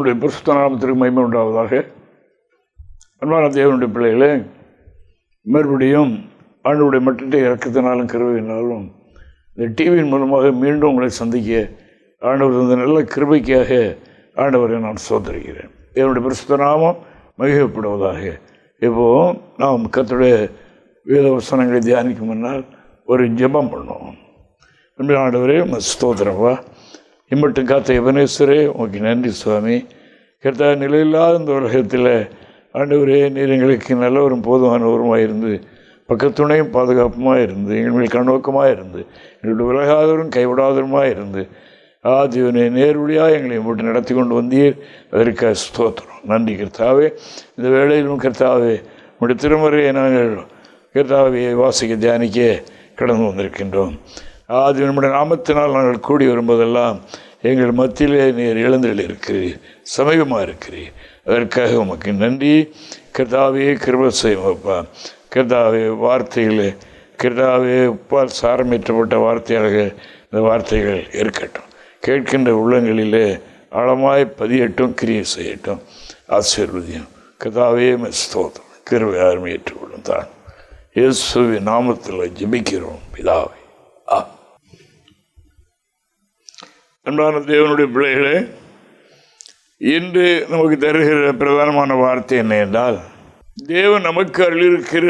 தேவனுடைய பரிசுத்த நாமத்திற்கு மகிமை உண்டாவதாக. அன்பான தேவனுடைய பிள்ளைகளே மறுபடியும் ஆண்டுடைய மட்டத்தை இறக்கத்தினாலும் கருவினாலும் இந்த டிவியின் மூலமாக மீண்டும் உங்களை சந்திக்க ஆண்டவர் இந்த நல்ல கிருபைக்காக ஆண்டவரை நான் சோதரிக்கிறேன். என்னுடைய பரிசுத்த நாமம் மகிழப்படுவதாக இப்போது நாம் கத்துடைய வேத வசனங்களை தியானிக்கும் முன்னால் ஒரு ஜெபம் பண்ணுவோம். ஆண்டவரே உமக்கு ஸ்தோத்திரம்வா இம்மட்டும் காத்த யுவனேஸ்வரே உங்களுக்கு நன்றி சுவாமி. கர்த்தா நிலையில்லாத இந்த உலகத்தில் ஆண்டவரே நீர் எங்களுக்கு போதுமான ஒரு இருந்து பக்கத்துணையும் பாதுகாப்புமாக இருந்து எங்களுக்கு கண்ணோக்கமாக இருந்து எங்களுடைய விலகாதவரும் கைவிடாதவருமாக இருந்து ஆதிவனை நேர்வழியாக எங்களை இம்மட்டும் நடத்தி கொண்டு வந்தீர். அதற்காக ஸ்தோத்திரம். நன்றி கர்த்தாவே. இந்த வேளையிலும் கர்த்தாவே உடைய திருமுறையை நாங்கள் கர்த்தாவையை வாசிக்க தியானிக்க கடந்து வந்திருக்கின்றோம். அது நம்முடைய நாமத்தினால் நாங்கள் கூடி வரும்போதெல்லாம் எங்கள் மத்தியிலே நீர் இழந்தில் இருக்கிறீர் சமீபமாக இருக்கிறீர் அதற்காக உமக்கு நன்றி. கிருதாவே கிருப செய்வோப்பா கிருதாவே வார்த்தைகளே. கிருதாவே உப்பால் சாரமேற்றப்பட்ட வார்த்தையாக இந்த வார்த்தைகள் இருக்கட்டும். கேட்கின்ற உள்ளங்களிலே ஆழமாய் பதியட்டும் கிரியை செய்யட்டும். ஆசீர்வதியும். கர்த்தாவே ஸ்தோத்திரம். கிருவை அருமையேற்றுக்கொள்ளும் தான். இயேசுவின் நாமத்தில் ஜெபிக்கிறோம். பிதாவை ஆ அன்பான தேவனுடைய பிள்ளைகளே இன்று நமக்கு தருகிற பிரதானமான வார்த்தை என்ன என்றால் தேவன் நமக்கு அருளிருக்கிற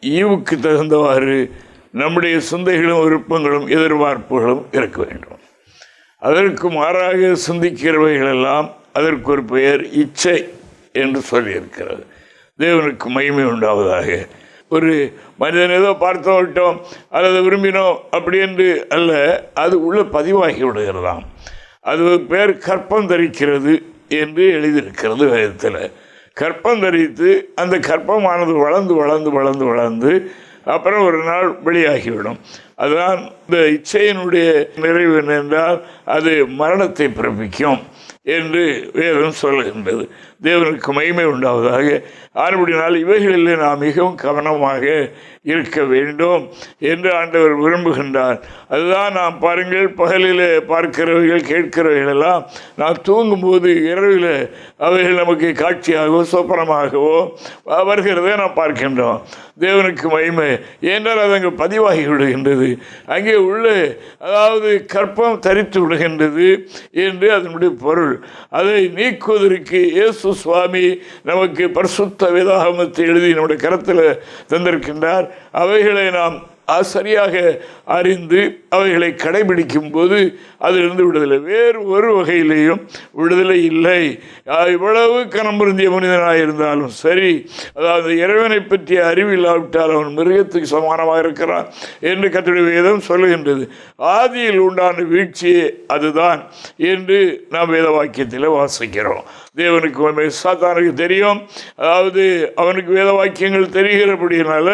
ஈவுக்கு தகுந்தவாறு நம்முடைய சிந்தைகளும் விருப்பங்களும் எதிர்பார்ப்புகளும் இருக்க வேண்டும். அதற்கு மாறாக சிந்திக்கிறவைகளெல்லாம் அதற்கு ஒரு பெயர் இச்சை என்று சொல்லியிருக்கிறது. தேவனுக்கு மகிமை உண்டாவதாக ஒரு மனிதன் ஏதோ பார்த்து விட்டோம் அல்லது விரும்பினோம் அப்படி என்று அல்ல அது உள்ள பதிவாகி விடுகிறதாம். அது ஒரு பேர் கற்பம் தரிக்கிறது என்று எழுதியிருக்கிறது வேதத்தில். கற்பம் தரித்து அந்த கற்பமானது வளர்ந்து வளர்ந்து வளர்ந்து வளர்ந்து அப்புறம் ஒரு நாள் வெளியாகிவிடும். அதுதான் இந்த இச்சையினுடைய நிறைவு என்னென்றால் அது மரணத்தை பிறப்பிக்கும் என்று வேதம் சொல்லுகின்றது. தேவனுக்கு மகிமை உண்டாவதாக. ஆறுபடினால் இவைகளில் நாம் மிகவும் கவனமாக இருக்க வேண்டும் என்று ஆண்டவர் விரும்புகின்றார். அதுதான் நாம் பாருங்கள் பகலில் பார்க்கிறவைகள் கேட்கிறவைகள் எல்லாம் நாம் தூங்கும்போது இரவில் அவைகள் நமக்கு காட்சியாகவோ சொப்பனமாகவோ வருகிறதை நாம் பார்க்கின்றோம். தேவனுக்கு மகிமை. ஏன்றால் அது அங்கே பதிவாகி விடுகின்றது. அங்கே உள்ள அதாவது கற்பம் தரித்து விடுகின்றது என்று அதனுடைய பொருள். அதை நீக்குவதற்கு இயேசு சுவாமி நமக்கு பரிசுத்த வேதாகமத்தை எழுதி நம்முடைய கரத்தில் தந்திருக்கின்றார். அவைகளை நாம் சரியாக அறிந்து அவைகளை கடைபிடிக்கும் போது அதிலிருந்து விடுதலை. வேறு ஒரு வகையிலேயும் விடுதலை இல்லை. இவ்வளவு கணம்புருந்திய மனிதனாக இருந்தாலும் சரி அதாவது இறைவனை பற்றிய அறிவு இல்லாவிட்டால் அவன் மிருகத்துக்கு சமானமாக இருக்கிறான் என்று கத்துடைய வேதம் சொல்லுகின்றது. ஆதியில் உண்டான வீழ்ச்சியே அதுதான் என்று நாம் வேத வாக்கியத்தில் வாசிக்கிறோம். தேவனுக்கு சாத்தானுக்கு தெரியும். அதாவது அவனுக்கு வேத வாக்கியங்கள் தெரிகிறபடினால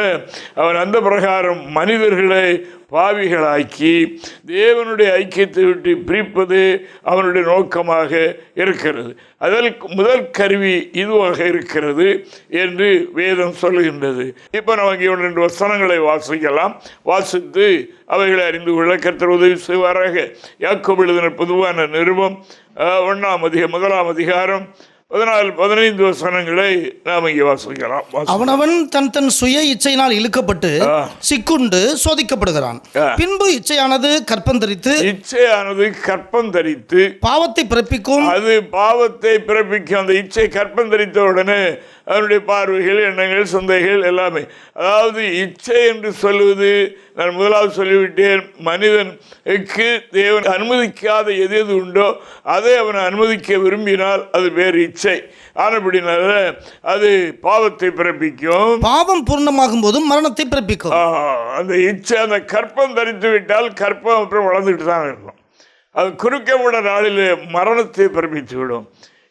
அவன் அந்த பிரகாரம் மனிதர்களை பாவிகளாக்கி தேவனுடைய ஐக்கியத்தை விட்டு பிரிப்பது அவனுடைய நோக்கமாக இருக்கிறது. அதற்கு முதல் கருவி இதுவாக இருக்கிறது என்று வேதம் சொல்லுகின்றது. இப்போ நமக்கு ரெண்டு வசனங்களை வாசிக்கலாம். வாசித்து அவைகளை அறிந்து கொள்ள கர்த்தர் உதவி செய்வாராக. யாக்கோப் எழுதின பொதுவான நிருபம் ஒன்றாம் அதிக முதலாம் அதிகாரம் பதினாலு பதினைந்து வசனங்களை நாம் இங்கே வாசிக்கலாம். அவனவன் தன் தன் சுய இச்சையினால் இழுக்கப்பட்டு சிக்குண்டு சோதிக்கப்படுகிறான். பின்பு இச்சையானது கற்பம் தரித்து இச்சையானது கற்பம் தரித்து பாவத்தை பிறப்பிக்கும். அது பாவத்தை பிறப்பிக்கும். அந்த இச்சை கற்பம் தரித்த உடனே அதனுடைய பார்வைகள் எண்ணங்கள் சிந்தைகள் எல்லாமே. அதாவது இச்சை என்று சொல்லுவது நான் முதலாவது சொல்லிவிட்டேன் மனிதனுக்கு தேவன் அனுமதிக்காத எது எது உண்டோ அதை அவன் அனுமதிக்க விரும்பினால் அது வேறு இச்சை. ஆனப்படினால அது பாவத்தை பிறப்பிக்கும். பாவம் பூர்ணமாகும் போதும் மரணத்தை பிறப்பிக்கும். அந்த இச்சை அந்த கற்பம் தரித்து விட்டால் கற்பம் அப்புறம் வளர்ந்துட்டு தான் இருக்கும். அது குறுக்க விட நாளில் மரணத்தை பிறப்பித்து விடும்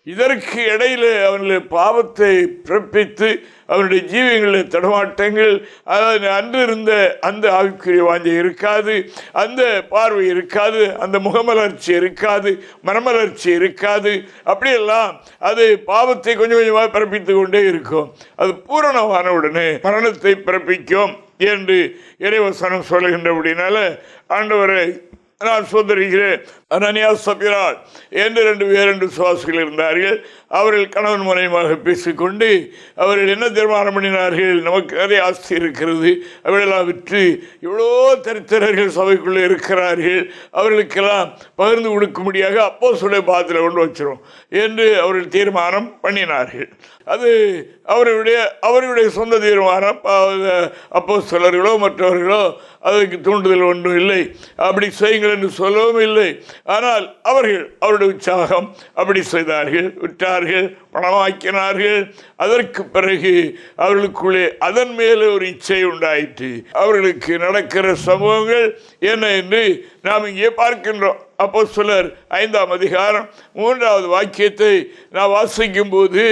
இதற்கு இடையில அவனுடைய பாவத்தை பிறப்பித்து அவனுடைய ஜீவியங்களில் தடமாட்டங்கள் அதாவது அன்று இருந்த அந்த ஆவிக்குரிய வாஞ்சை இருக்காது அந்த பார்வை இருக்காது அந்த முகமலர்ச்சி இருக்காது மனமலர்ச்சி இருக்காது. அப்படியெல்லாம் அது பாவத்தை கொஞ்சம் கொஞ்சமாக பிறப்பித்து கொண்டே இருக்கும். அது பூரணமான உடனே மரணத்தை பிறப்பிக்கும் என்று இறைவசனம் சொல்லுகின்றபடினால ஆண்டவரை நான் சோதரிக்கிறேன் அனனியா சபிரால் என்று ரெண்டு பேர் ரெண்டு சுவாசிகள் இருந்தார்கள். அவர்கள் கணவன் மனைவியாக பேசிக்கொண்டு அவர்கள் என்ன தீர்மானம் பண்ணினார்கள்? நமக்கு நிறைய ஆஸ்தி இருக்கிறது. அவர்களெல்லாம் விற்று இவ்வளோ தரித்திரர்கள் சபைக்குள்ளே இருக்கிறார்கள். அவர்களுக்கெல்லாம் பகிர்ந்து கொடுக்கும்படியாக அப்போ சொல்ல பாத்திர கொண்டு வச்சிரும் என்று அவர்கள் தீர்மானம் பண்ணினார்கள். அது அவர்களுடைய அவர்களுடைய சொந்த தீர்மானம். அப்போ சிலர்களோ மற்றவர்களோ அதற்கு தூண்டுதல் ஒன்றும் இல்லை. அப்படி செய்யுங்கள் என்று சொல்லவும் இல்லை. ஆனால் அவர்கள் அவருடைய உற்சாகம் அப்படி செய்தார்கள். விற்றார்கள் பணமாக்கினார்கள். அதற்கு பிறகு அவர்களுக்குள்ளே அதன் மேலே ஒரு இச்சை உண்டாயிற்று. அவர்களுக்கு நடக்கிற சம்பவங்கள் என்ன என்று நாம் இங்கே பார்க்கின்றோம். அப்போ சிலர் ஐந்தாம் அதிகாரம் மூன்றாவது வாக்கியத்தை நான் வாசிக்கும் போது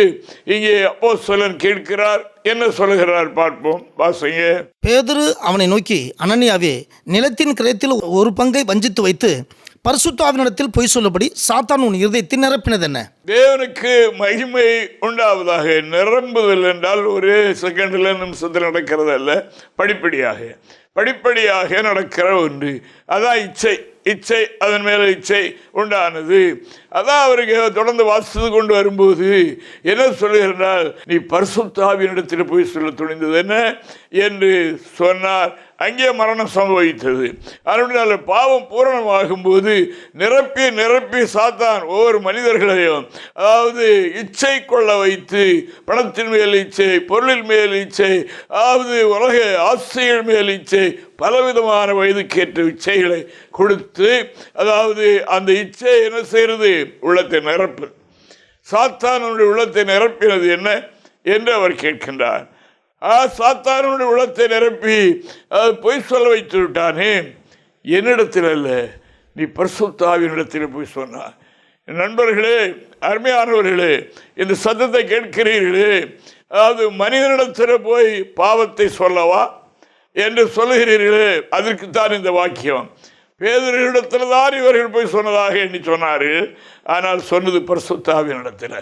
இங்கே அப்போ சிலர் கேட்கிறார். என்ன சொல்லுகிறார் பார்ப்போம். வாசிங்க. பேதரு அவனை நோக்கி அனனியாவே நிலத்தின் கிரயத்தில் ஒரு பங்கை வஞ்சித்து வைத்து பரிசுத்தாவினிடத்தில் பொய் சொல்லபடி சாத்தான் உன் இருதயத்தில் நிரப்பினது என்ன தேவனுக்கு மகிமை உண்டாவதாக நிரம்புதல் என்றால் ஒரே செகண்டில் நிமிஷத்தில் நடக்கிறது அல்ல படிப்படியாக. படிப்படியாக நடக்கிற ஒன்று. அதான் இச்சை. இச்சை அதன் மேலே இச்சை உண்டானது. அதான் அவருக்கு தொடர்ந்து வாசித்து கொண்டு வரும்போது என்ன சொல்லுகிறார்? நீ பரிசுத்தாவினிடத்தில் போய் சொல்ல துணிந்தது என்ன? என்று சொன்னார். அங்கே மரணம் சம்பவித்தது. அதனால் பாவம் பூரணமாகும் போது நிரப்பி நிரப்பி சாத்தான் ஒவ்வொரு மனிதர்களையும் அதாவது இச்சை கொள்ள வைத்து பணத்தின் மேல் இச்சை பொருளின் மேல் இச்சை அதாவது உலக ஆசைகள் மேல் இச்சை பலவிதமான வயதுக்கேற்ற இச்சைகளை கொடுத்து அதாவது அந்த இச்சை என்ன செய்கிறது? உள்ளத்தை நிரப்பு. சாத்தானுடைய உள்ளத்தை நிரப்பினது என்ன என்று அவர் கேட்கின்றார். ஆ சாத்தானுடைய உள்ளத்தை நிரப்பி அது பொய் சொல்ல வைத்து விட்டானே. என்னிடத்தில் அல்ல நீ பரிசுத்தாவினிடத்தில் போய் சொன்னார் நண்பர்களே அருமையானவர்களே இந்த சத்தத்தை கேட்கிறீர்களே அதாவது மனிதனிடத்தில் போய் பாவத்தை சொல்லவா என்று சொல்லுகிறீர்களே அதற்குத்தான் இந்த வாக்கியம். பேதர்களிடத்தில் தான் இவர்கள் போய் சொன்னதாக எண்ணி சொன்னார்கள் ஆனால் சொன்னது பரிசுத்தாவினிடத்தில்.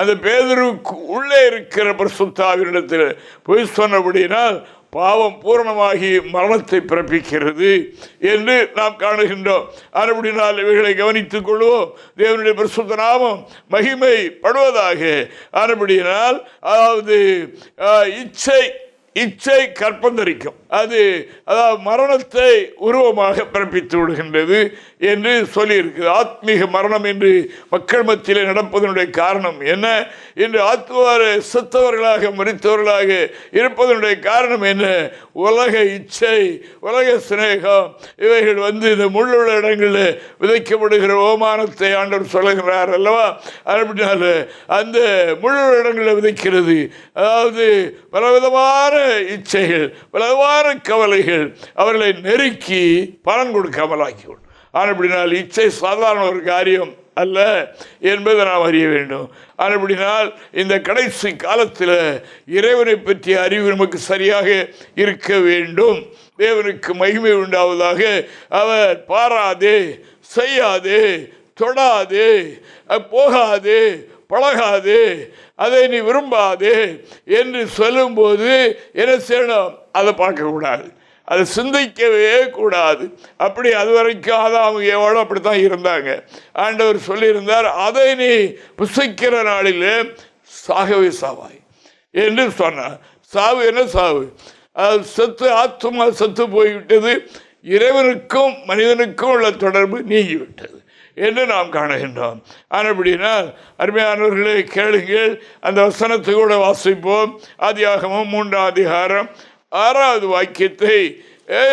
அந்த பேதருக்கு உள்ளே இருக்கிற பரிசுத்தாவினிடத்தில் போய் சொன்னபடியினால் பாவம் பூரணமாகி மரணத்தை பிறப்பிக்கிறது என்று நாம் காணுகின்றோம். அதுபடினால் இவைகளை கவனித்துக் கொள்வோம். தேவனுடைய பிரசுத்த நாமம் மகிமை படுவதாக ஆனபடியினால் அதாவது இச்சை இச்சை கற்பந்தரிக்கும். அது அதாவது மரணத்தை உருவமாக பிறப்பித்து விடுகின்றது. என்று சொல்லியிருக்குது ஆத்மீக மரணம் என்று மக்கள் மத்தியில் நடப்பதனுடைய காரணம் என்ன? என்று ஆத்மார செத்தவர்களாக மறித்தவர்களாக இருப்பதனுடைய காரணம் என்ன? உலக இச்சை உலக சிநேகம் இவைகள் வந்து இந்த முள்ளுள்ள இடங்களில் விதைக்கப்படுகிற ஓமானத்தை ஆண்டவர் சொல்லுகிறார் அல்லவா? அப்படின்னால அந்த முள்ளுள்ள இடங்களில் விதைக்கிறது. அதாவது பலவிதமான இச்சைகள் பலவிதமான கவலைகள் அவர்களை நெருக்கி பலன் கொடுக்காமல் ஆக்கிவிடும் ஆனப்படினால் இச்சை சாதாரண ஒரு காரியம் அல்ல என்பதை நாம் அறிய வேண்டும். ஆனப்படினால் இந்த கடைசி காலத்தில் இறைவனை பற்றிய அறிவு நமக்கு சரியாக இருக்க வேண்டும். தேவனுக்கு மகிமை உண்டாவதாக அவர் பாராதே செய்யாதே தொடாதே போகாது போகாதே பழகாதே அதை நீ விரும்பாதே என்று சொல்லும்போது என்ன செய்யணும்? அதை பார்க்கக்கூடாது. அதை சிந்திக்கவே கூடாது. அப்படி அது வரைக்கும் அதான் எவ்வளோ அப்படித்தான் இருந்தாங்க. ஆண்டவர் சொல்லியிருந்தார் அதை நீ புசிக்கிற நாளிலே சாகவே சாவாய். என்று சொன்னார். சாவு என்ன சாவு? அது செத்து ஆத்மா செத்து போய்விட்டது. இறைவனுக்கும் மனிதனுக்கும் உள்ள தொடர்பு நீங்கிவிட்டது என்று நாம் காணுகின்றோம். ஆனபடினால் அருமையானவர்களே கேளுங்கள். அந்த வசனத்தை கூட வாசிப்போம். ஆதியாகமும் மூன்றாம் அதிகாரம் ஆறாவது வாக்கியத்தை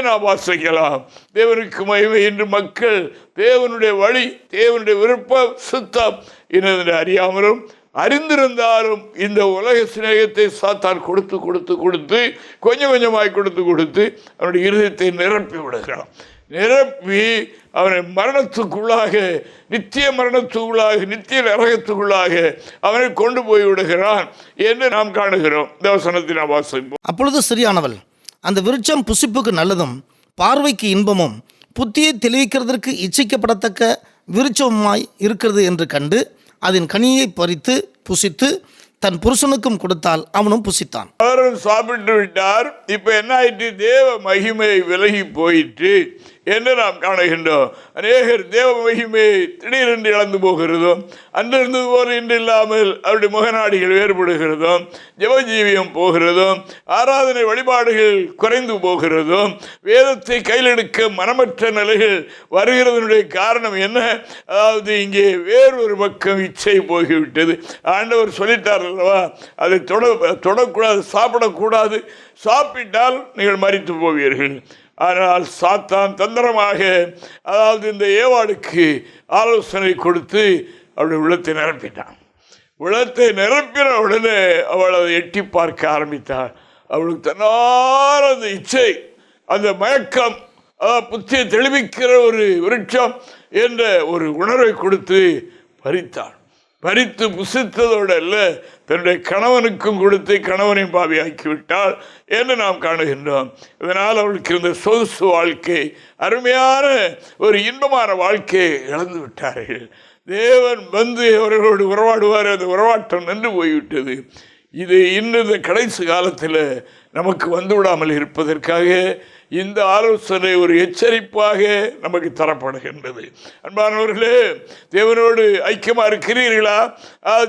நாம் வாசிக்கலாம்? தேவனுக்கு மகிமை என்று மக்கள் தேவனுடைய வழி தேவனுடைய விருப்பம் சுத்தம் என்னது அறியாமலும் அறிந்திருந்தாலும் இந்த உலக சிநேகத்தை சாத்தான் கொடுத்து கொடுத்து கொடுத்து கொஞ்சம் கொஞ்சமாய் கொடுத்து கொடுத்து அவனுடைய இருதயத்தை நிரப்பி விடுகிறான். நிரப்பி அவனை மரணத்துக்குள்ளாக நித்திய மரணத்துக்குள்ளாக நித்திய நரகத்துக்குள்ளாக அவனை கொண்டு போய் விடுகிறான் என்று நாம் காணுகிறோம். இந்த வசனத்தை நாம் வாசிப்போம். அப்பொழுது சரியானவள் அந்த விருட்சம் புசிப்புக்கு நல்லதும் பார்வைக்கு இன்பமும் புத்தியை தெளிவிக்கிறதற்கு இச்சிக்கப்படத்தக்க விருட்சமாய் இருக்கிறது என்று கண்டு அதன் கனியை பறித்து புசித்து தன் புருஷனுக்கும் கொடுத்தால் அவனும் புசித்தான். அவரும் சாப்பிட்டு விட்டார் இப்ப என்ன ஆயிற்று? தேவ மகிமை விலகி போயிற்று. என்று நாம் காணுகின்றோம். அநேகர் தேவ மகிமை திடீரென்று இழந்து போகிறதோ அன்றிருந்தது போல இன்று இல்லாமல் அவருடைய முகநாடிகள் வேறுபடுகிறதோ ஜெபஜீவியம் போகிறதோ ஆராதனை வழிபாடுகள் குறைந்து போகிறதோ வேதத்தை கையில் எடுக்க மனமற்ற நிலைகள் வருகிறதனுடைய காரணம் என்ன? அதாவது இங்கே வேறொரு பக்கம் இச்சை போகிவிட்டது ஆண்டவர் சொல்லிட்டார் அல்லவா? அதை தொட தொடக்கூடாது சாப்பிடக்கூடாது. சாப்பிட்டால் நீங்கள் மறித்து போவீர்கள். ஆனால் சாத்தான் தந்திரமாக அதாவது இந்த ஏவாளுக்கு ஆலோசனை கொடுத்து அவளுடைய உள்ளத்தை நிரப்பிட்டான். உள்ளத்தை நிரப்பின உடனே அவள் அதை எட்டி பார்க்க ஆரம்பித்தாள். அவளுக்கு தன்னார அந்த இச்சை அந்த மயக்கம் அதாவது புத்தியை தெளிவிக்கிற ஒரு விருட்சம் என்ற ஒரு உணர்வை கொடுத்து பறித்தாள். பறித்து புசித்ததோடு அல்ல தன்னுடைய கணவனுக்கும் கொடுத்து கணவனையும் பாவியாக்கி விட்டாள் என்று நாம் காணுகின்றோம். இதனால் அவளுக்கு இருந்த சொகுசு வாழ்க்கை அருமையான ஒரு இன்பமான வாழ்க்கையை இழந்து விட்டார்கள். தேவன் வந்து அவர்களோடு உறவாடுவார் அந்த உறவாட்டம் நின்று போய்விட்டது. இது இன்று இந்த கடைசி காலத்தில் நமக்கு வந்து விடாமல் இருப்பதற்காக இந்த ஆலோசனை ஒரு எச்சரிப்பாக நமக்கு தரப்படுகின்றது. அன்பானவர்களே தேவனோடு ஐக்கியமாக இருக்கிறீர்களா?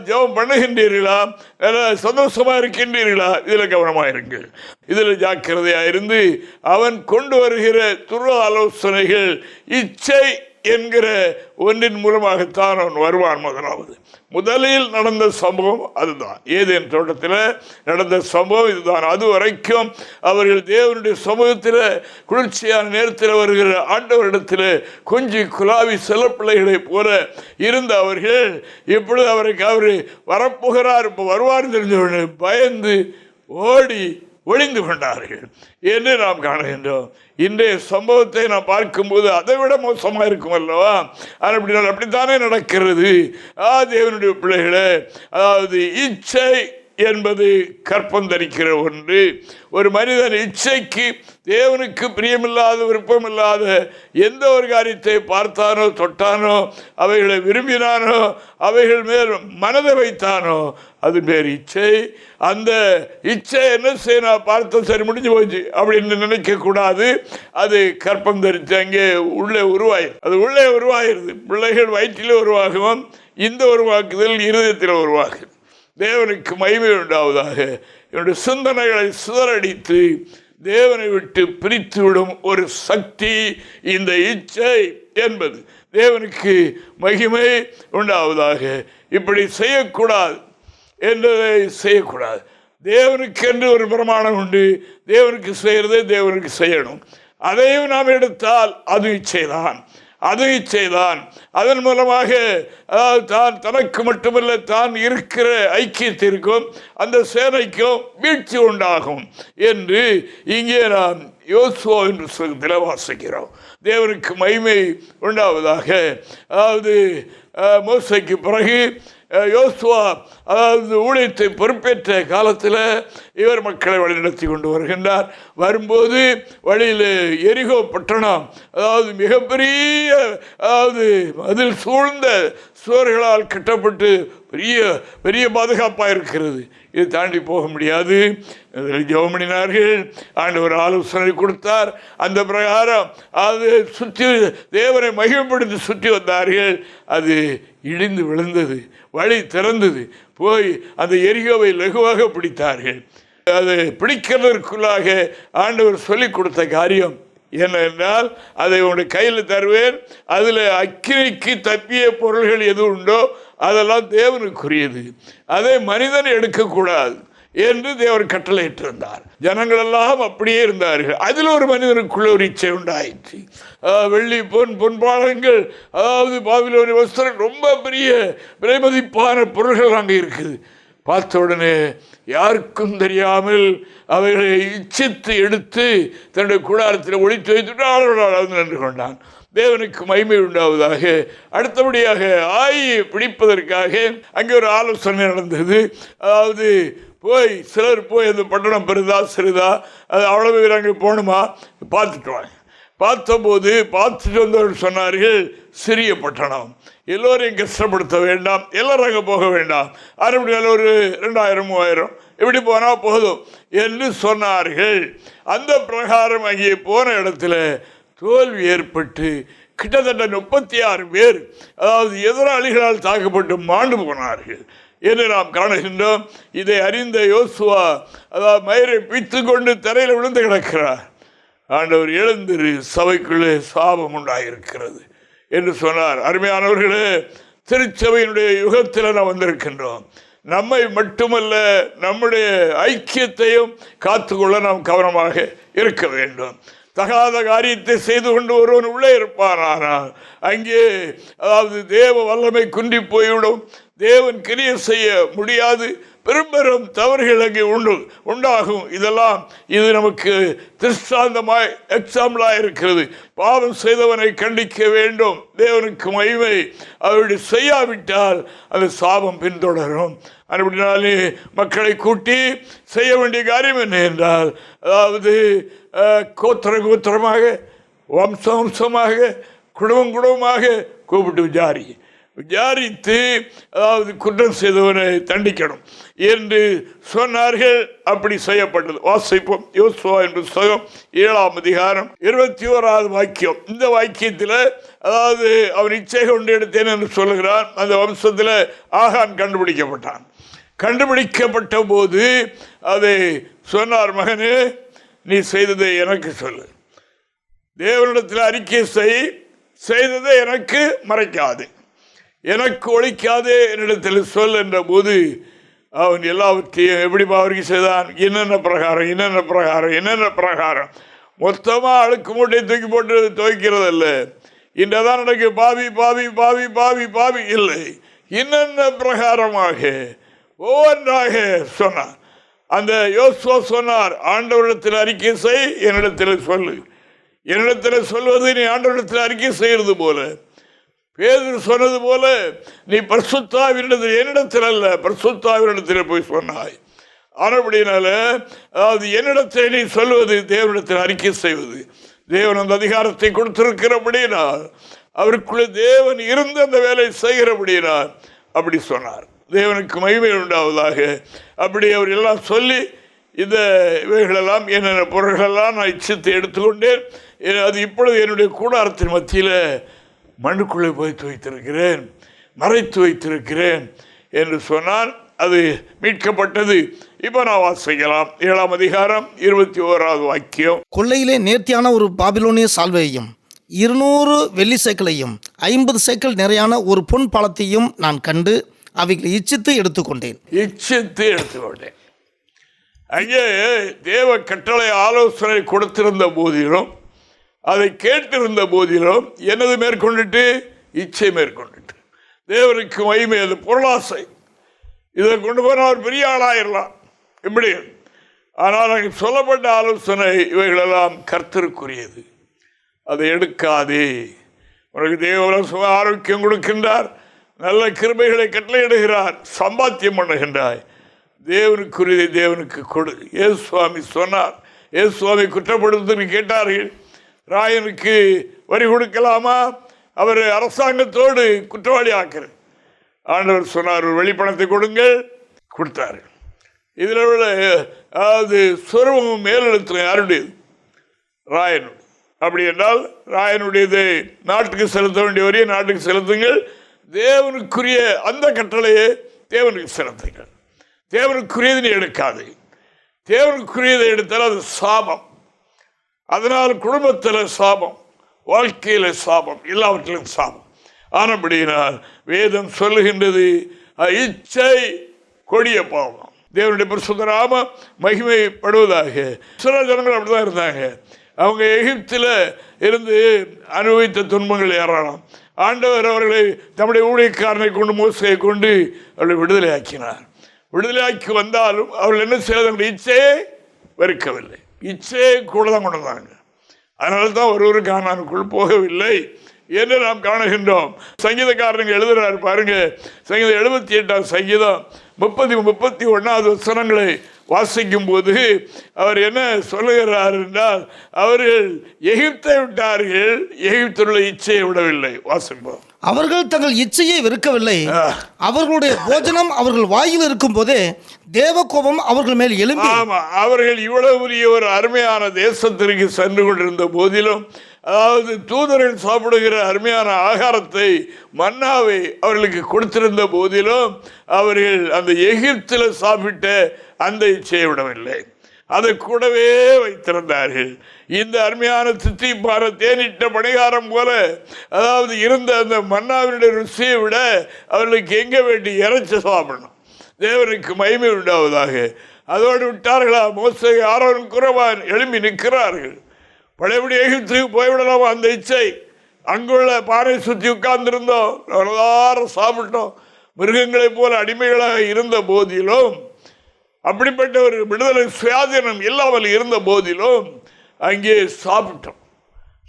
ஜெபம் பண்ணுகின்றீர்களா? நல்ல இருக்கின்றீர்களா? இதில் கவனமாக இருங்கள் இதில் ஜாக்கிரதையாக இருந்து அவன் கொண்டு வருகிற துரு ஆலோசனைகள் இச்சை என்கிற ஒன்றின் மூலமாகத்தான் அவன் வருவான் முதலாவது. முதலில் நடந்த சம்பவம் அதுதான். ஏதேன் தோட்டத்தில் நடந்த சம்பவம் இதுதான். அது வரைக்கும் அவர்கள் தேவனுடைய சமூகத்தில் குளிர்ச்சியான நேரத்தில் வருகிற ஆண்டவரிடத்தில் கொஞ்சி குலாவி செல்ல பிள்ளைகளைப் போல இருந்த அவர்கள் இப்பொழுது அவருக்கு அவர் வரப்போகிறார் இப்போ வருவார் தெரிஞ்சவர்கள் பயந்து ஓடி ஒளிந்து கொண்டார்கள். என்று நாம் காணுகின்றோம். இன்றைய சம்பவத்தை நாம் பார்க்கும்போது அதை விட மோசமாக இருக்கும் அல்லவா? ஆனால் அப்படி அப்படித்தானே நடக்கிறது. ஆ தேவனுடைய பிள்ளைகளே அதாவது இச்சை என்பது கற்பந்தரிக்கிற ஒன்று. ஒரு மனிதன் இச்சைக்கு தேவனுக்கு பிரியமில்லாத விருப்பமில்லாத எந்த ஒரு காரியத்தை பார்த்தானோ தொட்டானோ அவைகளை விரும்பினானோ அவைகள் மேல் மனதை வைத்தானோ அது பேர் இச்சை. அந்த இச்சை என்ன செய்ய நான் பார்த்த சரி முடிஞ்சு போச்சு அப்படின்னு நினைக்கக்கூடாது. அது கற்பம் தரித்து அங்கே உள்ளே உருவாயிரு அது உள்ளே உருவாயிருது பிள்ளைகள் வயிற்றிலே உருவாகவும் இந்த உருவாக்குதல் இருதயத்தில் உருவாகுது தேவனுக்கு மகிமை உண்டாவதாக. என்னுடைய சிந்தனைகளை சிதறடித்து தேவனை விட்டு பிரித்து விடும் ஒரு சக்தி இந்த இச்சை என்பது. தேவனுக்கு மகிமை உண்டாவதாக. இப்படி செய்யக்கூடாது என்றதை செய்யக்கூடாது. தேவனுக்கென்று ஒரு பிரமாணம் உண்டு. தேவனுக்கு செய்கிறதே தேவனுக்கு செய்யணும். அதையும் நாம் எடுத்தால் அது இச்சைதான். அதை செய்தான். அதன் மூலமாக அதாவது தான் தனக்கு மட்டுமல்ல தான் இருக்கிற ஐக்கியத்திற்கும் அந்த சேனைக்கும் வீழ்ச்சி உண்டாகும் என்று இங்கே நாம் யோசுவா என்று சொல்லத்தில் வாசிக்கிறோம். தேவனுக்கு மகிமை உண்டாவதாக. அதாவது மோசைக்கு பிறகு யோசுவா அதாவது ஊழியத்தை பொறுப்பேற்ற காலத்தில் இவர் மக்களை வழிநடத்தி கொண்டு வருகின்றார். வரும்போது வழியில் எரிகோ பட்டணம் அதாவது மிகப்பெரிய அதாவது அதில் சூழ்ந்த சுவர்களால் கட்டப்பட்டு பெரிய பெரிய பாதுகாப்பாக இருக்கிறது இது தாண்டி போக முடியாது. அதில் ஜெபம் பண்ணினார்கள். ஆண்டவர் ஆலோசனை கொடுத்தார். அந்த பிரகாரம் அது சுற்றி தேவனை மகிமைப்படுத்தி சுற்றி வந்தார்கள். அது இடிந்து விழுந்தது. வழி திறந்தது. போய் அந்த எரிகோவை லகுவாக பிடித்தார்கள். அது பிடிக்கிறதற்குள்ளாக ஆண்டவர் சொல்லிக் கொடுத்த காரியம் ஏனென்றால் அதை உங்களுடைய கையில் தருவேன். அதில் அக்கினிக்கு தப்பிய பொருள்கள் எது உண்டோ அதெல்லாம் தேவனுக்குரியது. அதை மனிதன் எடுக்கக்கூடாது. என்று தேவர் கட்டளையிட்டிருந்தார். ஜனங்கள் எல்லாம் அப்படியே இருந்தார்கள். அதில் ஒரு மனிதனுக்குள்ள ஒரு இச்சை உண்டாயிற்று. வெள்ளி பொன் பொன்பாளங்கள் அதாவது பாபிலோனி வஸ்திரம் ரொம்ப பெரிய விலைமதிப்பான பொருள்கள் அங்கே இருக்குது. பார்த்த உடனே யாருக்கும் தெரியாமல் அவைகளை இச்சித்து எடுத்து தன்னுடைய கூடாரத்தில் ஒழித்து வைத்துட்டு ஆளோட நின்று கொண்டான். தேவனுக்கு மகிமை உண்டாவதாக அடுத்தபடியாக ஆயை பிடிப்பதற்காக அங்கே ஒரு ஆலோசனை நடந்தது. அதாவது போய் சிலர் போய் அந்த பட்டணம் பெருதா சிறுதா அது அவ்வளவு பேர் அங்கே போகணுமா? பார்த்துட்டு வாங்க. பார்த்தபோது பார்த்துட்டு வந்தவர் சொன்னார்கள் சிறிய பட்டணம். எல்லோரையும் கஷ்டப்படுத்த வேண்டாம். எல்லோரும் அங்கே போக வேண்டாம். அறுபடியால் ஒரு ரெண்டாயிரம் மூவாயிரம். இப்படி போனால் போதும். என்று சொன்னார்கள். அந்த பிரகாரம் அங்கே போன இடத்துல தோல்வி ஏற்பட்டு கிட்டத்தட்ட முப்பத்தி ஆறு பேர் அதாவது எதிராளிகளால் தாக்கப்பட்டு மாண்டு போனார்கள். என்று நாம் காணுகின்றோம் இதை அறிந்த யோசுவா அதாவது மயிரை பித்து கொண்டு தரையில் விழுந்து கிடக்கிறார். ஆண்டவர் எழுந்திரு சபைக்குள்ளே சாபம் உண்டாயிருக்கிறது என்று சொன்னார். அருமையானவர்களே திருச்சபையினுடைய யுகத்தில் நாம் வந்திருக்கின்றோம். நம்மை மட்டுமல்ல நம்முடைய ஐக்கியத்தையும் காத்துக்கொள்ள நாம் கவனமாக இருக்க வேண்டும். தகாத காரியத்தை செய்து கொண்டு ஒருவன் உள்ளே இருப்பான் ஆனால் அங்கே அதாவது தேவ வல்லமை குன்றி போய்விடும். தேவன் கிரிய செய்ய முடியாது. பெரும்பெரும் தவறுகள் அங்கே உண்டு உண்டாகும். இதெல்லாம் இது நமக்கு திருஷ்டாந்தமாய் எக்ஸாம்பிளாக இருக்கிறது. பாவம் செய்தவனை கண்டிக்க வேண்டும். தேவனுக்கு மகிமை. அவருடைய செய்யாவிட்டால் அது சாபம் பின்தொடரும். அப்படினாலே மக்களை கூட்டி செய்ய வேண்டிய காரியம் என்ன என்றால் அதாவது கோத்திர கோத்திரமாக வம்ச வம்சமாக குடும்பம் குடும்பமாக கூப்பிட்டு விசாரி விசாரித்து அதாவது குற்றம் செய்தவனை தண்டிக்கணும். என்று சொன்னார்கள் அப்படி செய்யப்பட்டது. வாசிப்போம். யோசுவா என்று புஸ்தகம் ஏழாம் அதிகாரம் இருபத்தி ஓராவது வாக்கியம். இந்த வாக்கியத்தில் அதாவது அவன் இச்சை கொண்டு எடுத்தேன் என்று சொல்லுகிறான். அந்த வம்சத்தில் ஆகான் கண்டுபிடிக்கப்பட்டான். கண்டுபிடிக்கப்பட்ட போது அதை சொன்னார் மகனே நீ செய்ததை எனக்கு சொல்லு. தேவனிடத்தில் அறிக்கை செய். செய்ததை எனக்கு மறைக்காது. எனக்கு ஒழிக்காதே என்னிடத்தில் சொல் என்ற போது அவன் எல்லாவற்றையும் எப்படி அவருக்கு செய்தான்? என்னென்ன பிரகாரம் என்னென்ன பிரகாரம் என்னென்ன பிரகாரம்? மொத்தமாக அழுக்கு மூட்டையை தூக்கி போட்டு துவைக்கிறதல்ல. இன்றதான் நடக்கு பாவி பாவி பாவி பாவி பாவி இல்லை. என்னென்ன பிரகாரமாக? ஒவ்வொன்றாக சொன்னான். அந்த யோசுவா சொன்னார் ஆண்டவரிடத்தில் அறிக்கை செய் என்னிடத்தில் சொல்லு. என்னிடத்தில் சொல்வது நீ ஆண்டவரிடத்தில் அறிக்கை செய்கிறது போல. பேதர் சொன்னது போல நீ பரிசுத்தாவினிடத்தில் என்னிடத்தில் அல்ல பரிசுத்தாவினிடத்தில் போய் சொன்னாய். ஆனபடினால அதாவது என்னிடத்தை நீ சொல்வது தேவனிடத்தில் அறிக்கை செய்வது. தேவன் அந்த அதிகாரத்தை கொடுத்திருக்கிறபடினால் அவருக்குள்ள தேவன் இருந்து அந்த வேலையை செய்கிறபடினால் அப்படி சொன்னார். தேவனுக்கு மகிமை உண்டாவதாக. அப்படி அவர் எல்லாம் சொல்லி இந்த இவைகளெல்லாம் என்னென்ன பொருள்களெல்லாம் நான் இச்சத்தை எடுத்துக்கொண்டேன் அது இப்பொழுது என்னுடைய கூடாரத்தின் மத்தியில் மண்ணுக்குள்ளே போய்த்து வைத்திருக்கிறேன் மறைத்து வைத்திருக்கிறேன் என்று சொன்னான் அது மீட்கப்பட்டது. இப்போ நான் வாசிக்கலாம். ஏழாம் அதிகாரம் இருபத்தி ஓராவது வாக்கியம். கொள்ளையிலே நேர்த்தியான ஒரு பாபிலோனிய சால்வையையும் இருநூறு வெள்ளி சேக்கலையும் ஐம்பது சேக்கல் நிறையான ஒரு பொன் பழத்தையும் நான் கண்டு அவைகளை இச்சித்து எடுத்துக்கொண்டேன். இச்சித்து எடுத்துக்கொண்டேன். அங்கே தேவ கட்டளை ஆலோசனை கொடுத்திருந்த போதிலும் அதை கேட்டிருந்த போதிலும் எனது மேற்கொண்டுட்டு இச்சை மேற்கொண்டுட்டு. தேவருக்கு மகிமை அது பொருளாசை. இதை கொண்டு போனால் அவர் பெரிய ஆளாயிடலாம் இப்படி ஆனால் அங்கே சொல்லப்பட்ட ஆலோசனை இவைகளெல்லாம் கர்த்தருக்குரியது. அதை எடுக்காதே. உனக்கு தேவன் சுக ஆரோக்கியம் கொடுக்கின்றார். நல்ல கிருபைகளை கட்டளையிடுகிறார். சம்பாத்தியம் பண்ணுகின்றாய். தேவனுக்குரியதை தேவனுக்கு கொடு. ஏசு சுவாமி சொன்னார். ஏசு சுவாமி குற்றப்படுத்துன்னு கேட்டார்கள். ராயனுக்கு வரி கொடுக்கலாமா? அவர் அரசாங்கத்தோடு குற்றவாளி ஆக்கிற ஆண்டவர் சொன்னார் ஒரு வெளிப்பணத்தை கொடுங்கள். கொடுத்தார்கள். இதில் உள்ள அதாவது சுரவமும் மேலெழுத்து யாருடையது? ராயனுடைய அப்படி என்றால் ராயனுடையதை நாட்டுக்கு செலுத்த வேண்டிய வரியை நாட்டுக்கு செலுத்துங்கள். தேவனுக்குரிய அந்த கட்டளையை தேவனுக்கு செலுத்துங்கள். தேவனுக்குரியதை நீ எடுக்காது. தேவனுக்குரியதை எடுத்தால் அது சாபம். அதனால் குடும்பத்தில் சாபம் வாழ்க்கையில் சாபம் எல்லாவற்றிலும் சாபம். ஆனபடியினால் வேதம் சொல்லுகின்றது இச்சை கொடிய பாவம். தேவனுடைய பரிசுத்த மகிமைப்படுவதாக. சில ஜனங்கள் அப்படிதான் இருந்தாங்க. அவங்க எகிப்தில் இருந்து அனுபவித்த துன்பங்கள் ஏறலாம் ஆண்டவர் அவர்களை தம்முடைய ஊழியக்காரனை கொண்டு மோசையை கொண்டு அவர்களை விடுதலை ஆக்கினார் விடுதலையாக்கி வந்தாலும் அவர்கள் என்ன செய்ய தங்களுடைய இச்சையை வெறுக்கவில்லை. இச்சையை கூட தான் கொண்டு வந்தாங்க அதனால தான் ஒரு ஒரு காணானுக்குள் போகவில்லை என்று நாம் காணுகின்றோம். சங்கீதக்காரனுங்க எழுதுறாரு பாருங்க. சங்கீதம் எழுபத்தி எட்டாம் சங்கீதம் முப்பத்தி முப்பத்தி ஒன்றாவது வசனங்களை வாசிக்கும் போது அவர் என்ன சொல்லுகிறார் என்றால் அவர்கள் எகிப்தை விட்டார்கள் எகிப்தில் உள்ள இச்சையை விடவில்லை. வாசிப்போம். அவர்கள் தங்கள் இச்சையை வெறுக்கவில்லை. அவர்களுடைய போஜனம் அவர்கள் வாயில் இருக்கும் போதே தேவகோபம் அவர்கள் மேல் எழும்பி ஆமா அவர்கள் இவ்வளவு பெரிய ஒரு அருமையான தேசத்திற்கு சென்று கொண்டிருந்த போதிலும் அதாவது தூதர்கள் சாப்பிடுகிற அருமையான ஆகாரத்தை மன்னாவை அவர்களுக்கு கொடுத்திருந்த போதிலும் அவர்கள் அந்த எகிப்தில் சாப்பிட்ட அந்த இச்சையை விடவில்லை. அதை கூடவே வைத்திருந்தார்கள். இந்த அருமையான தித்திப்பான தேனிட்ட பணிகாரம் போல அதாவது இருந்த அந்த மன்னாவினுடைய ருசியை விட அவர்களுக்கு எங்கே வேண்டி இறைச்சி சாப்பிடணும். தேவனுக்கு மகிமை உண்டாவதாக. அதோடு விட்டார்களா? மோசை ஆரோன் குறவான் எழும்பி நிற்கிறார்கள். பழையபடி எகிப்துக்கு போய்விடலாம் அந்த இச்சை. அங்குள்ள பாறை சுற்றி உட்கார்ந்திருந்தோம். எல்லாரும் சாப்பிட்டோம். மிருகங்களைப் போல அடிமைகளாக இருந்த போதிலும் அப்படிப்பட்ட ஒரு விடுதலை சுயாதீனம் இல்லாமல் இருந்த போதிலும் அங்கே சாப்பிட்டோம்.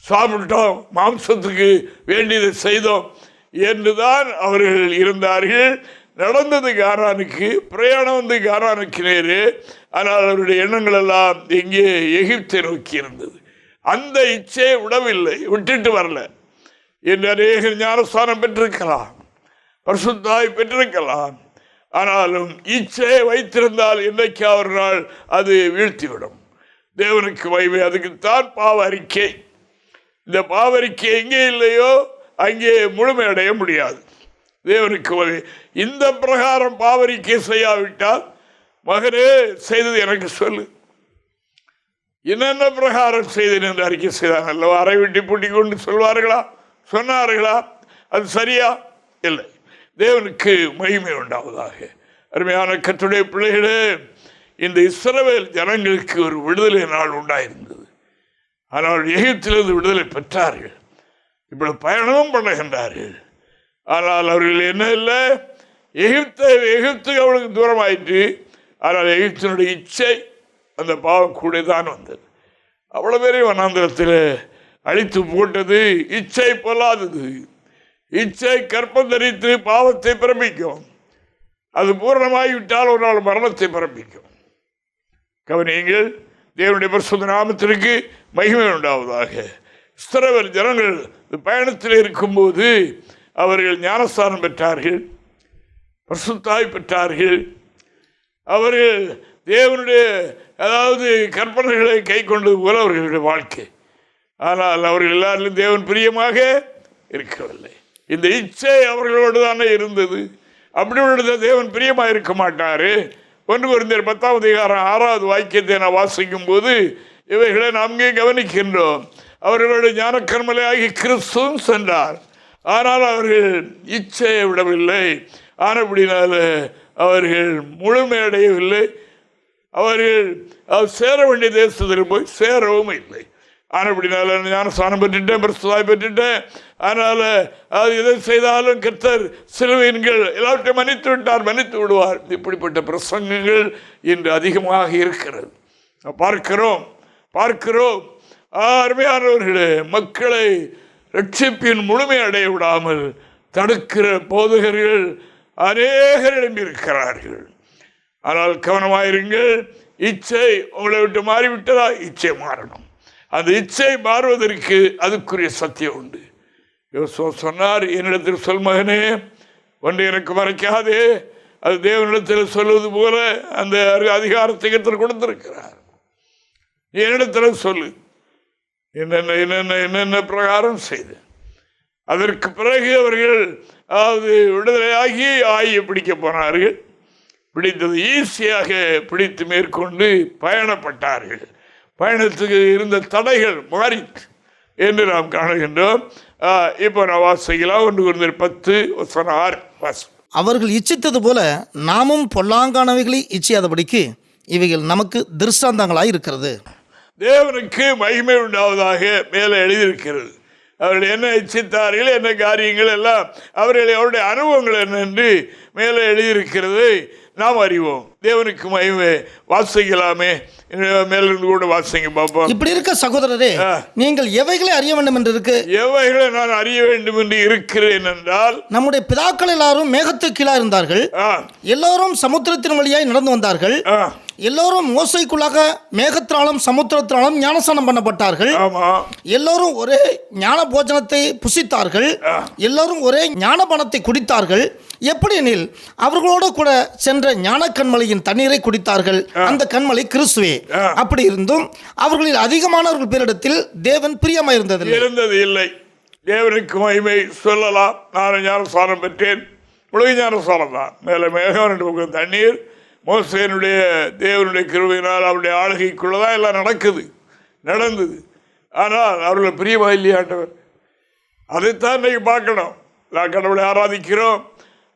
சாப்பிட்டோம். மாம்சத்துக்கு வேண்டியதை செய்தோம். என்றுதான் அவர்கள் இருந்தார்கள். நடந்தது காரானுக்கு பிரயாணம் வந்து காரானுக்கு நேரு. ஆனால் அவருடைய எண்ணங்கள் எல்லாம் எங்கே எகிப்தை நோக்கி இருந்தது. அந்த இச்சையை விடவில்லை விட்டுட்டு வரல. என்று அநேக ஞானஸ்தானம் பெற்றிருக்கலாம் பரிசுத்தாய் பெற்றிருக்கலாம். ஆனாலும் இச்சையை வைத்திருந்தால் இன்றைக்கு ஒரு நாள் அது வீழ்த்திவிடும். தேவனுக்கு வைவை அதுக்குத்தான் பாவ அறிக்கை. இந்த பாவ அறிக்கை எங்கே இல்லையோ அங்கே முழுமையடைய முடியாது. தேவனுக்கு வகை இந்த பிரகாரம் பாவரிக்கை செய்யாவிட்டால் மகனே செய்தது எனக்கு சொல்லு. என்னென்ன பிரகாரம் செய்தேன் என்று அறிக்கை செய்தாங்க அல்லவா அறை விட்டு பூட்டி கொண்டு சொல்வார்களா? சொன்னார்களா? அது சரியா? இல்லை. தேவனுக்கு மகிமை உண்டாவதாக. அருமையான கற்றுடைய பிள்ளைகளே இந்த இஸ்ரவேல் ஜனங்களுக்கு ஒரு விடுதலை நாள் உண்டாயிருந்தது. ஆனால் எகிப்திலிருந்து விடுதலை பெற்றார்கள். இப்படி பயணமும் பண்ணுகின்றார்கள். ஆனால் அவர்கள் என்ன இல்லை? எகிப்தை எகிப்து அவளுக்கு தூரமாயிற்று. ஆனால் எகிப்தினுடைய இச்சை அந்த பாவம் கூட தான் வந்தது. அவ்வளோ பேரையும் வனாந்திரத்தில் அழித்து போட்டது இச்சை பொல்லாதது. இச்சை கற்பம் தரித்து பாவத்தை பிறப்பிக்கும் அது பூரணமாகிவிட்டால் ஒரு நாள் மரணத்தை பிறப்பிக்கும் கவனியுங்கள் தேவனுடைய பரிசுத்த நாமத்திற்கு மகிமை உண்டாவதாக. ஸ்திரவர் ஜனங்கள் பயணத்தில் இருக்கும்போது அவர்கள் ஞானஸ்தானம் பெற்றார்கள் பசுத்தாய் பெற்றார்கள். அவர்கள் தேவனுடைய அதாவது கற்பனைகளை கை கொண்டது போல அவர்களுடைய வாழ்க்கை. ஆனால் அவர்கள் எல்லாரிலும் தேவன் பிரியமாக இருக்கவில்லை. இந்த இச்சை அவர்களோடு தானே இருந்தது. அப்படி விழுந்த தேவன் பிரியமாக இருக்க மாட்டார். ஒன்று குறைந்தர் பத்தாவது அதிகாரம் ஆறாவது வாக்கியத்தை நான் வாசிக்கும் போது இவைகளை நாம் இங்கே கவனிக்கின்றோம். அவர்களுடைய ஞானக்கர்மலையாகி கிறிஸ்துவும் சென்றார். ஆனால் அவர்கள் இச்சையை விடவில்லை. ஆனப்படினால அவர்கள் முழுமையடையவில்லை. அவர்கள் சேர வேண்டிய தேசத்தில் போய் சேரவும் இல்லை. ஆனால் அப்படி நான் ஞானஸ்தானம் பெற்றுட்டேன் பிரசுதாய் பெற்றுட்டேன். அதனால் அது எதை செய்தாலும் கர்த்தர் சிலுவையின்கள் எல்லாவற்றையும் மன்னித்து விட்டார் மன்னித்து விடுவார். இப்படிப்பட்ட பிரசங்கங்கள் இன்று அதிகமாக இருக்கிறது. பார்க்கிறோம் பார்க்கிறோம். அருமையானவர்களே மக்களை ரட்சிப்பின் முழுமை அடைய விடாமல் தடுக்கிற போதகர்கள் அநேகர் எழும்பியிருக்கிறார்கள் ஆனால் கவனமாயிருங்கள் இச்சை உங்களை விட்டு மாறிவிட்டதா? இச்சை மாறணும். அந்த இச்சை மாறுவதற்கு அதுக்குரிய சத்தியம் உண்டு. யோசுவா சொன்னார் என்னிடத்தில் சொல் மகனே ஒன்று எனக்கு மறைக்காதே. அது தேவனிடத்தில் சொல்வது போல அந்த அறி- அதிகாரத்தை கத்தர் கொடுத்திருக்கிறார். என்னிடத்தில் சொல்லு. என்னென்ன என்னென்ன என்னென்ன பிரகாரம் செய்து. அதற்கு பிறகு அவர்கள் அதாவது விடுதலையாகி ஆயை பிடிக்க போனார்கள். பிடித்தது ஈஸியாக பிடித்து மேற்கொண்டு பயணப்பட்டார்கள். பயணத்துக்கு இருந்த தடைகள் மாறிற்று என்று நாம் காணுகின்றோம். இப்போ நான் வாசிக்கலாம் ஒன்று குருந்தர் பத்து வசனம் ஆறு வாசி அவர்கள் இச்சித்தது போல நாமும் பொல்லாங்கானவைகளை இச்சியாதபடிக்கு இவைகள் நமக்கு திருஷ்டாந்தங்களாய் இருக்கிறது. தேவனுக்கு மகிமை உண்டாவதாக மேலே எழுதியிருக்கிறது. அவர்கள் என்ன இச்சித்தார்கள் என்ன காரியங்கள் எல்லாம் அவர்கள் அவருடைய அனுபவங்கள் என்னென்று மேலே எழுதியிருக்கிறது. நாம் அறிவோம். தேவனுக்கு மகிமை. வாசிக்கலாமே. மேலிருந்து கூட வாசிங்க பார்ப்போம் இப்படி இருக்க சகோதரரே. நீங்கள் எவைகளை அறிய வேண்டும் என்று இருக்கு? எவைகளை நான் அறிய வேண்டும் என்று இருக்கிறேன் என்றால் நம்முடைய பிதாக்கள் எல்லாரும் மேகத்துக்கு கீழா இருந்தார்கள். எல்லோரும் சமுத்திரத்தின் வழியாய் நடந்து வந்தார்கள். எல்லோரும் மோசைக்குள்ளாக மேகத்தினாலும் சமுத்திரத்தினாலும் ஞானஸ்தானம் பண்ணப்பட்டார்கள். எல்லோரும் ஒரே ஞான போஜனத்தை புசித்தார்கள் எல்லோரும் ஒரே ஞான பணத்தை குடித்தார்கள். எப்படி எனில் அவர்களோடு கூட சென்ற ஞான கண்மலையின் தண்ணீரை குடித்தார்கள். அந்த கண்மலை கிறிஸ்துவே. அப்படி இருந்தும் அவர்களில் அதிகமானவர்கள் பேரிடத்தில் தேவன் பிரியமாயிருந்ததில்லை. இருந்தது இல்லை. தேவனுக்கு மகிமை சொல்லலாம். நான் ஞானஸ்தானம் பெற்றேன். முழுக ஞானஸ்தானம் தான். மேலே மேகம் ரெண்டு பக்கம் தண்ணீர் மோசேனுடைய தேவனுடைய கிருபையினால் அவருடைய ஆளுகைக்குள்ளதான் எல்லாம் நடக்குது. நடந்தது. ஆனால் அவர்கள் பிரியமா இல்லையாண்டவர் அதைத்தான் இன்னைக்கு பார்க்கணும். நான் கடவுளை ஆராதிக்கிறோம்.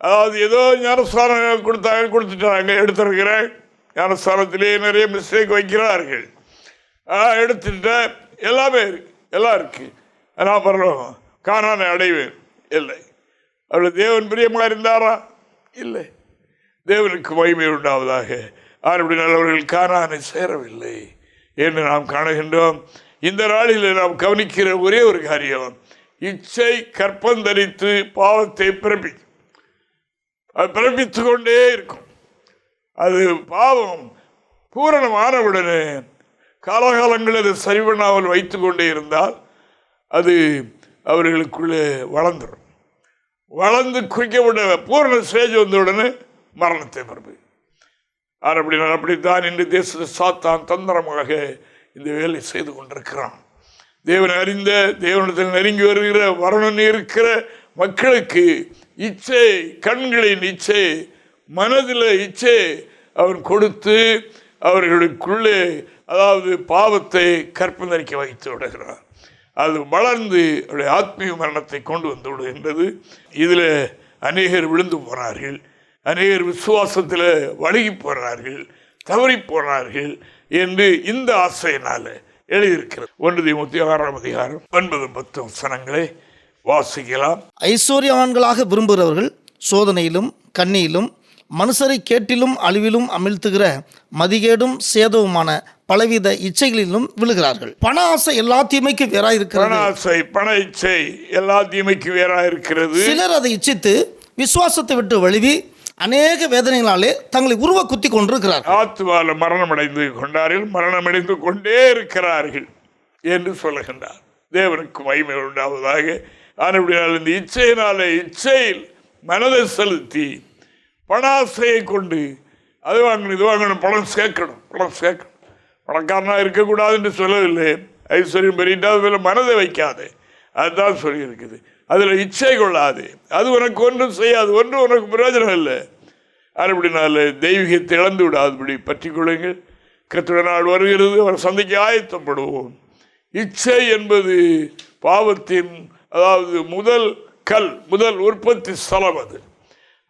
அதாவது ஏதோ ஞானஸ்தானம் கொடுத்தாங்க கொடுத்துட்டாங்க எடுத்திருக்கிறேன். ஞானஸ்தானத்திலேயே நிறைய மிஸ்டேக் வைக்கிறார்கள். எடுத்துட்டேன் எல்லாமே இருக்கு எல்லாம் இருக்குது நான் பரலோகம் காணானை அடைவேன் இல்லை. அவள் தேவன் பிரியமாக இருந்தாரா? இல்லை. தேவனுக்கு மகிமை உண்டாவதாக. ஆறுபடி நல்லவர்கள் காணானை சேரவில்லை என்று நாம் காணுகின்றோம். இந்த நாளில் நாம் கவனிக்கிற ஒரே ஒரு காரியம் இச்சை கற்பந்தரித்து பாவத்தை பிறப்பிக்கும் அது பிறப்பித்து கொண்டே இருக்கும். அது பாவம் பூரணமானவுடனே காலகாலங்களில் அது சரி பண்ணாமல் வைத்து கொண்டே இருந்தால் அது அவர்களுக்குள்ளே வளர்ந்துடும் வளர்ந்து குறிக்கப்பட்ட பூரண ஸ்டேஜ் வந்தவுடனே மரணத்தை பிறப்பு ஆர் அப்படின்னா அப்படித்தான் இன்று தேச சாத்தான் தந்திரமாக இந்த வேலை செய்து கொண்டிருக்கிறான். தேவனை அறிந்த தேவனத்தில் நெருங்கி வருகிற வரணுன்னு இருக்கிற மக்களுக்கு இச்சை கண்களின் இச்சை மனதில் இச்சை அவன் கொடுத்து அவர்களுக்குள்ளே அதாவது பாவத்தை கற்பந்தரிக்க வைத்து விடுகிறான் அது வளர்ந்து அவருடைய ஆத்மீக மரணத்தை கொண்டு வந்து விடுகின்றது இதில் அநேகர் விழுந்து போனார்கள். அநேகர் விசுவாசத்தில் வழுகி போகிறார்கள் தவறி போனார்கள் என்று இந்த ஆசையினால் எழுதியிருக்கிறது. ஒன்று முப்பத்தி ஆறாம் அதிகாரம் ஒன்பது பத்து வசனங்களை வாசிக்கலாம். ஐஸ்வர்யவான்களாக விரும்புகிறவர்கள் சோதனையிலும் கண்ணியிலும் மனுஷரை கேட்டிலும் அழிவிலும் அமிழ்த்துகிற மதிகேடும் சேதவுமான பலவித இச்சைகளிலும் விழுகிறார்கள். பண ஆசை எல்லா தீமைக்கும் வேறாயிருக்கிறது பணாசை பண இச்சை எல்லா தீமைக்கு வேறாக இருக்கிறது சிலர் அதை இச்சித்து விசுவாசத்தை விட்டு வழுவி அநேக வேதனைகளாலே தங்களை உருவ குத்தி கொண்டிருக்கிறார்கள். ஆத்துவால மரணம் அடைந்து கொண்டார்கள். மரணம் அடைந்து கொண்டே இருக்கிறார்கள் என்று சொல்லுகின்றார். தேவனுக்கு மகிமை உண்டாவதாக ஆனால் இந்த இச்சையினாலே இச்சையில் மனதை செலுத்தி பணாசையை கொண்டு அது வாங்கணும் இது வாங்கணும் பணம் சேர்க்கணும் பணம் சேர்க்கணும். பணக்காரனாக இருக்கக்கூடாது என்று சொல்லவில்லை. ஐஸ்வர்யம் பெரியட்டா அதில் மனதை வைக்காதே. அதுதான் சொல்லியிருக்குது. அதில் இச்சை கொள்ளாது. அது உனக்கு ஒன்றும் செய்யாது ஒன்றும் உனக்கு பிரயோஜனம் இல்லை. அப்படினால தெய்வீகத்தை இழந்து விடாதபடி பற்றி கொள்ளுங்கள். கத்துட நாள் வருகிறது அவர் சந்தைக்கு ஆயத்தப்படுவோம். இச்சை என்பது பாவத்தின் அதாவது முதல் கல் முதல் உற்பத்தி ஸ்தலம் அது.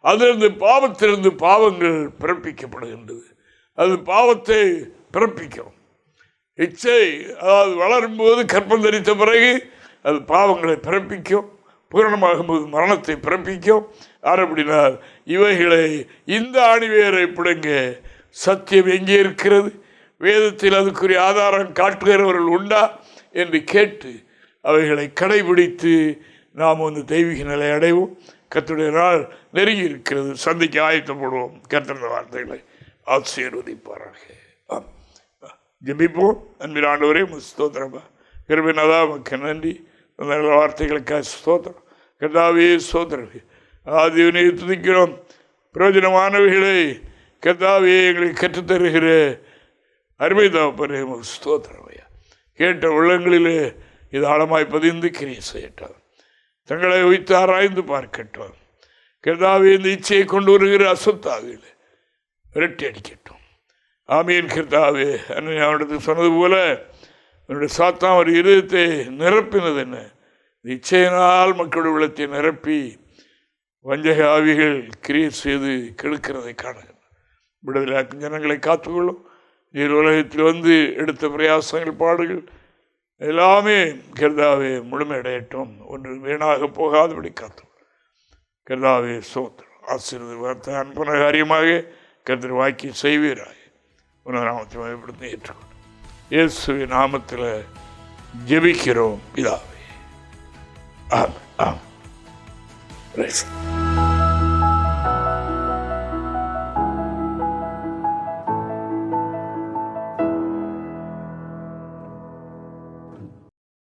அதிலிருந்து பாவத்திலிருந்து பாவங்கள் பிறப்பிக்கப்படுகின்றது. அது பாவத்தை பிறப்பிக்கும். இச்சை அதாவது வளரும்போது கற்பம் தரித்த பிறகு அது பாவங்களை பிறப்பிக்கும். பூரணமாகும்போது மரணத்தை பிறப்பிக்கும். அப்படினால் இவைகளை இந்த ஆணிவேரை பிடுங்க சத்தியம் எங்கே இருக்கிறது? வேதத்தில் அதுக்குரிய ஆதாரம் காட்டுகிறவர்கள் உண்டா? என்று கேட்டு அவைகளை கடைபிடித்து நாம் வந்து தெய்வீக நிலை அடைவோம். கத்துடைய நாள் நெருங்கி இருக்கிறது. சந்திக்க ஆயத்தப்படுவோம். கர்த்தருடைய வார்த்தைகளை ஆசீர்வதிப்பாராக. ஜபிப்போம் ஜெபிப்போம். அன்பின் ஆண்டவரே ஸ்தோத்திரமா. கிருபினதா மக்கள் நன்றி. அந்த நல்ல வார்த்தைகளுக்காக ஸ்தோத்திரம். கதாவே ஸ்தோத்திரம். ஆதிவனை துதிக்கிறோம். பிரயோஜனமானவைகளை கதாவே எங்களுக்கு கற்றுத்தருகிற அருமை தாப்பரே ஸ்தோத்திரம் ஐயா. கேட்ட உள்ளங்களிலே இது ஆழமாய் பதிந்து கிரியை செய்யட்டும். தங்களை வைத்து ஆராய்ந்து பார்க்கட்டும். கர்த்தாவே இந்த இச்சையை கொண்டு வருகிற அசுத்தாவியில் விரட்டி அடிக்கட்டும். ஆமீன் கர்த்தாவே. அண்ணன் அவனிடத்தில் சொன்னது போல என்னுடைய சாத்தான் ஒரு இருதயத்தை நிரப்பினது என்ன? நிச்சயினால் மக்களுடைய உள்ளத்தை நிரப்பி வஞ்சக ஆவிகள் கிரியை செய்து கெடுக்கிறதை காணுகின்றன விடுதலையாக்கும் ஜனங்களை காத்துக்கொள்ளும். நீர் உலகத்தில் வந்து எடுத்த பிரயாசங்கள் பாடுகள் எல்லாமே கர்தாவே முழுமையடையட்டும். ஒன்று வீணாக போகாதபடி காத்தோம் கர்தாவே சோத்திரம். ஆசீர்வாதத்தை வார்த்தை அன்பன காரியமாக கர்த்தர் வாக்கி செய்வீராய் உணவு நாமத்தை மயப்படுத்தி ஏற்றுக்கொண்டு இயேசுவின் நாமத்தில் ஜெபிக்கிறோம். பிதாவே. ஆம் ஆம்